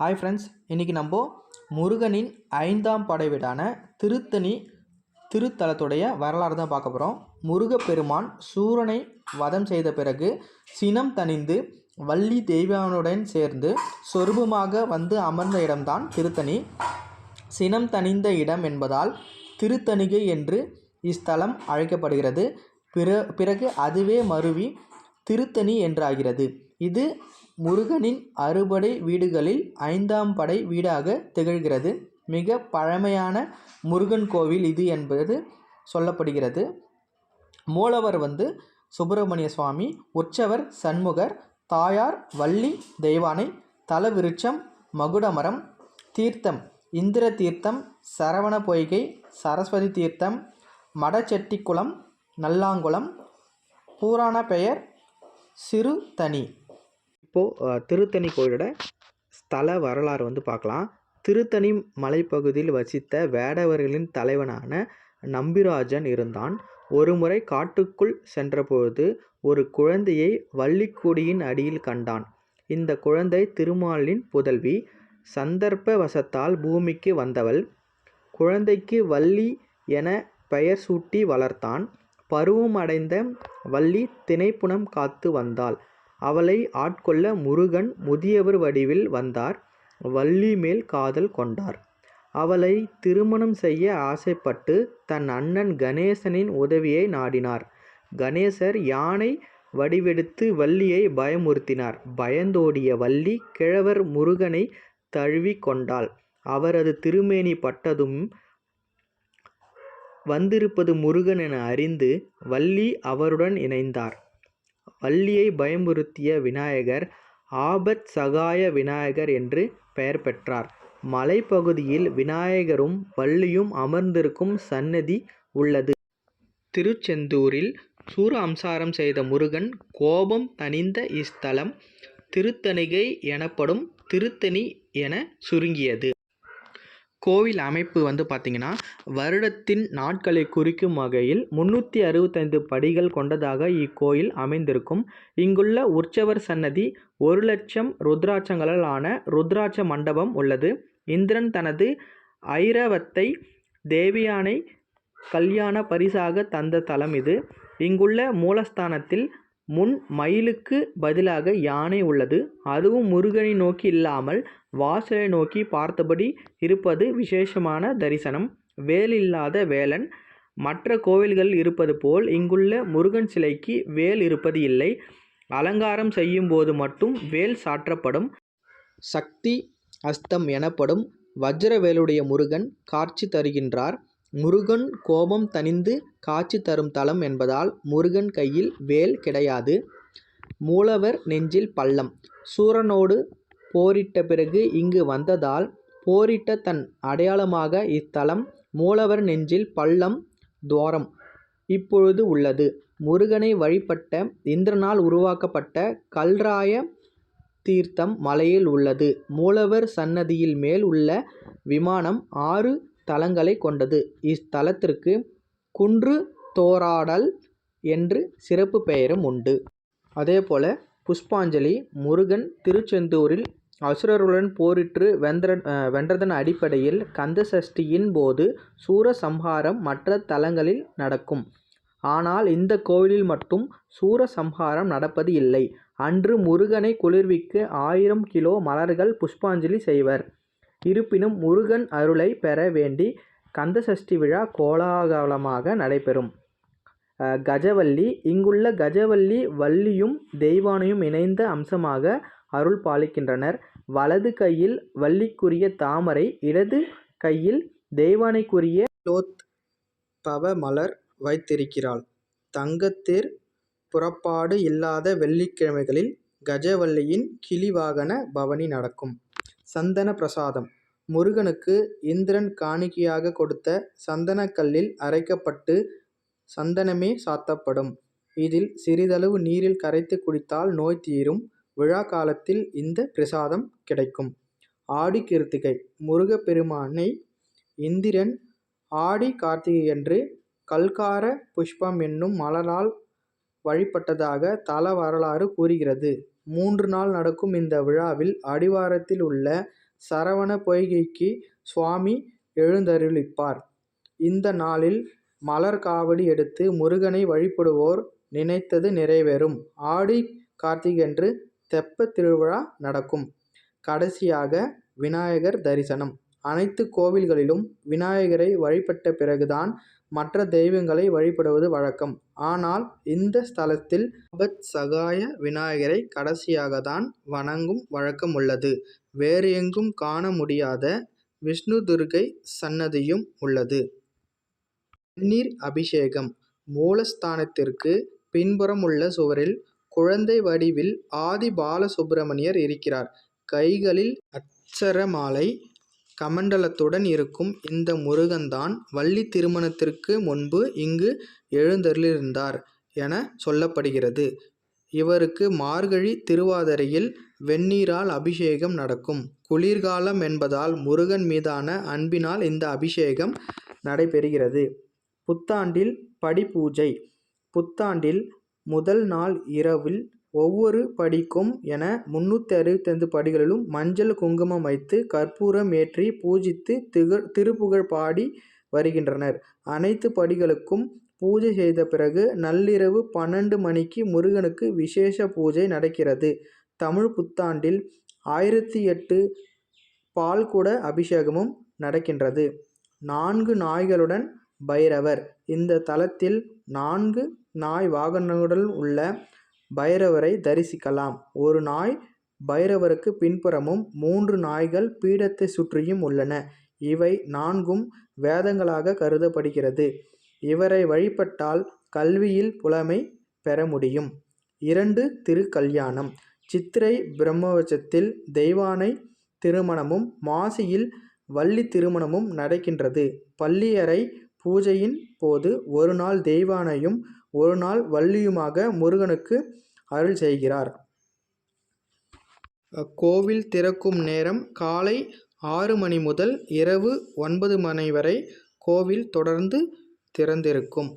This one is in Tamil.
ஹாய் ஃப்ரெண்ட்ஸ் இன்றைக்கி நம்ம முருகனின் ஐந்தாம் படைவீடான திருத்தணி திருத்தலத்துடைய வரலாறு தான் பார்க்க போகிறோம் முருகப்பெருமான் சூரனை வதம் செய்த பிறகு சினம் தணிந்து வள்ளி தெய்வானுடன் சேர்ந்து சொரூபமாக வந்து அமர்ந்த இடம்தான் திருத்தணி. சினம் தணிந்த இடம் என்பதால் திருத்தணிகை என்று இஸ்தலம் அழைக்கப்படுகிறது. பிற பிறகு அதுவே மருவி திருத்தணி என்றாகிறது. இது முருகனின் அறுபடை வீடுகளில் ஐந்தாம் படை வீடாக திகழ்கிறது. மிக பழமையான முருகன் கோவில் இது என்பது சொல்லப்படுகிறது. மூலவர் வந்து சுப்பிரமணிய சுவாமி உற்சவர் சண்முகர் தாயார் வள்ளி தெய்வானை தலவிருட்சம் மகுடமரம் தீர்த்தம் இந்திர தீர்த்தம் சரவண பொய்கை சரஸ்வதி தீர்த்தம் மடச்செட்டிக்குளம் நல்லாங்குளம் பூரான பெயர் சிறுதனி இப்போது திருத்தணி கோயிலோட ஸ்தல வரலாறு வந்து பார்க்கலாம். திருத்தணி மலைப்பகுதியில் வசித்த வேடவர்களின் தலைவனான நம்பிராஜன் இருந்தான். ஒருமுறை காட்டுக்குள் சென்றபொழுது ஒரு குழந்தையை வள்ளிக்கொடியின் அடியில் கண்டான். இந்த குழந்தை திருமாலின் புதல்வி சந்தர்ப்ப வசத்தால் பூமிக்கு வந்தவள். குழந்தைக்கு வள்ளி என பெயர் சூட்டி வளர்த்தான். பருவம் அடைந்த வள்ளி திணைப்புணம் காத்து வந்தாள். அவளை ஆட்கொள்ள முருகன் முதியவர் வடிவில் வந்தார். வள்ளி மேல் காதல் கொண்டார். அவளை திருமணம் செய்ய ஆசைப்பட்டு தன் அண்ணன் கணேசனின் உதவியை நாடினார். கணேசர் யானை வடிவெடுத்து வள்ளியை பயமுறுத்தினார். பயந்தோடிய வள்ளி கிழவர் முருகனை தழுவி கொண்டாள். அவரது திருமேனி பட்டதும் வந்திருப்பது முருகன் என அறிந்து வள்ளி அவருடன் இணைந்தார். வள்ளியை பயமுறுத்திய விநாயகர் ஆபத் சகாய விநாயகர் என்று பெயர் பெற்றார். மலைப்பகுதியில் விநாயகரும் வள்ளியும் அமர்ந்திருக்கும் சன்னதி உள்ளது. திருச்செந்தூரில் சூர அம்சாரம் செய்த முருகன் கோபம் தணிந்த இஸ்தலம் திருத்தணிகை எனப்படும் திருத்தணி என சுருங்கியது. கோவில் அமைப்பு வந்து பார்த்திங்கன்னா வருடத்தின் நாட்களை குறிக்கும் வகையில் முந்நூற்றி அறுபத்தைந்து படிகள் கொண்டதாக இக்கோயில் அமைந்திருக்கும். இங்குள்ள உற்சவர் சன்னதி ஒரு லட்சம் ருத்ராட்சங்களால் ஆன ருத்ராட்ச மண்டபம் உள்ளது. இந்திரன் தனது ஐரவத்தை தேவியானை கல்யாண பரிசாக தந்த தலம் இது. இங்குள்ள மூலஸ்தானத்தில் முன் மயிலுக்கு பதிலாக யானை உள்ளது. அதுவும் முருகனை நோக்கி இல்லாமல் வாசலை நோக்கி பார்த்தபடி இருப்பது விசேஷமான தரிசனம். வேல் இல்லாத வேலன். மற்ற கோவில்கள் இருப்பது போல் இங்குள்ள முருகன் சிலைக்கு வேல் இருப்பது இல்லை. அலங்காரம் செய்யும் போது மட்டும் வேல் சாற்றப்படும். சக்தி அஸ்தம் எனப்படும். வஜ்ரவேலுடைய முருகன் காட்சி தருகின்றார். முருகன் கோபம் தணிந்து காட்சி தரும் தலம் என்பதால் முருகன் கையில் வேல் கிடையாது. மூலவர் நெஞ்சில் பள்ளம். சூரனோடு போரிட்ட பிறகு இங்கு வந்ததால் போரிட்ட தன் அடையாளமாக இத்தலம் மூலவர் நெஞ்சில் பள்ளம் துவாரம் இப்பொழுது உள்ளது. முருகனை வழிபட்ட இந்திரனால் உருவாக்கப்பட்ட கல்ராய தீர்த்தம் மலையில் உள்ளது. மூலவர் சன்னதியில் மேல் உள்ள விமானம் ஆறு தலங்களை கொண்டது. இஸ்தலத்திற்கு குன்று தோராடல் என்று சிறப்பு பெயரும் உண்டு. அதேபோல புஷ்பாஞ்சலி முருகன் திருச்செந்தூரில் அசுரருடன் போரிட்டு வென்ற வென்றதன் அடிப்படையில் கந்த சஷ்டியின் போது சூரசம்ஹாரம் மற்ற தலங்களில் நடக்கும். ஆனால் இந்த கோவிலில் மட்டும் சூரசம்ஹாரம் நடப்பது இல்லை. அன்று முருகனை குளிர்விக்க ஆயிரம் கிலோ மலர்கள் புஷ்பாஞ்சலி செய்வர். இருப்பினும் முருகன் அருளை பெற வேண்டி கந்தசஷ்டி விழா கோலாகலமாக நடைபெறும். கஜவல்லி. இங்குள்ள கஜவல்லி வள்ளியும் தெய்வானையும் இணைந்த அம்சமாக அருள் பாலிக்கின்றனர். வலது கையில் வள்ளிக்குரிய தாமரை இடது கையில் தெய்வானைக்குரிய லோத் பவ மலர் வைத்திருக்கிறாள். தங்கத்தேர் புறப்பாடு இல்லாத வெள்ளிக்கிழமைகளில் கஜவல்லியின் கிளிவாகன பவனி நடக்கும். சந்தன பிரசாதம் முருகனுக்கு இந்திரன் காணிக்கையாக கொடுத்த சந்தனக்கல்லில் அரைக்கப்பட்டு சந்தனமே சாத்தப்படும். இதில் சிறிதளவு நீரில் கரைத்து குடித்தால் நோய் தீரும். விழா காலத்தில் இந்த பிரசாதம் கிடைக்கும். ஆடி கிருத்திகை. முருகப்பெருமானை இந்திரன் ஆடி கார்த்திகையன்று கல்கார புஷ்பம் என்னும் மலரால் வழிபட்டதாக தல வரலாறு கூறுகிறது. மூன்று நாள் நடக்கும் இந்த விழாவில் அடிவாரத்தில் உள்ள சரவண பொய்கைக்கு சுவாமி எழுந்தருளிப்பார். இந்த நாளில் மலர் காவடி எடுத்து முருகனை வழிபடுவோர் நினைத்தது நிறைவேறும். ஆடி கார்த்திகன்று தெப்ப திருவிழா நடக்கும். கடைசியாக விநாயகர் தரிசனம் அனைத்து கோவில்களிலும் விநாயகரை வழிபட்ட பிறகுதான் மற்ற தெய்வங்களை வழிபடுவது வழக்கம். ஆனால் இந்த ஸ்தலத்தில் ஆபத்சகாய விநாயகரை கடைசியாக தான் வணங்கும் வழக்கம் உள்ளது. வேறு எங்கும் காண முடியாத விஷ்ணு துர்கை சன்னதியும் உள்ளது. நீர் அபிஷேகம் மூலஸ்தானத்திற்கு பின்புறம் உள்ள சுவரில் குழந்தை வடிவில் ஆதி பாலசுப்பிரமணியர் இருக்கிறார். கைகளில் அட்சரமாலை கமண்டலத்துடன் இருக்கும் இந்த முருகன் தான் வள்ளி திருமணத்திற்கு முன்பு இங்கு எழுந்தருளிருந்தார் என சொல்லப்படுகிறது. இவருக்கு மார்கழி திருவாதிரையில் வெந்நீரால் அபிஷேகம் நடக்கும். குளிர்காலம் என்பதால் முருகன் மீதான அன்பினால் இந்த அபிஷேகம் நடைபெறுகிறது. புத்தாண்டில் படிபூஜை புத்தாண்டில் முதல் நாள் இரவில் ஒவ்வொரு படிக்கும் என முந்நூற்றி அறுபத்தைந்து படிகளிலும் மஞ்சள் குங்குமம் வைத்து கற்பூரம் ஏற்றி பூஜித்து திருப்புகழ் பாடி வருகின்றனர். அனைத்து படிகளுக்கும் பூஜை செய்த பிறகு நள்ளிரவு பன்னெண்டு மணிக்கு முருகனுக்கு விசேஷ பூஜை நடக்கிறது. தமிழ் புத்தாண்டில் ஆயிரத்தி எட்டு பால்குட அபிஷேகமும் நடக்கின்றது. நான்கு நாய்களுடன் பைரவர் இந்த தலத்தில் நான்கு நாய் வாகனங்களுடன் உள்ள பைரவரை தரிசிக்கலாம். ஒரு நாய் பைரவருக்கு பின்புறமும் மூன்று நாய்கள் பீடத்தை சுற்றியும் உள்ளன. இவை நான்கும் வேதங்களாக கருதப்படுகிறது. இவரை வழிபட்டால் கல்வியில் புலமை பெற முடியும். இரண்டு திருக்கல்யாணம் சித்திரை பிரம்மவச்சத்தில் தெய்வானை திருமணமும் மாசியில் வள்ளி திருமணமும் நடக்கின்றது. பள்ளியறை பூஜையின் போது ஒரு நாள் தெய்வானையும் ஒரு நாள் வள்ளியுமாக முருகனுக்கு அருள் செய்கிறார். கோவில் திறக்கும் நேரம் காலை ஆறு மணி முதல் இரவு ஒன்பது மணி வரை கோவில் தொடர்ந்து திறந்திருக்கும்.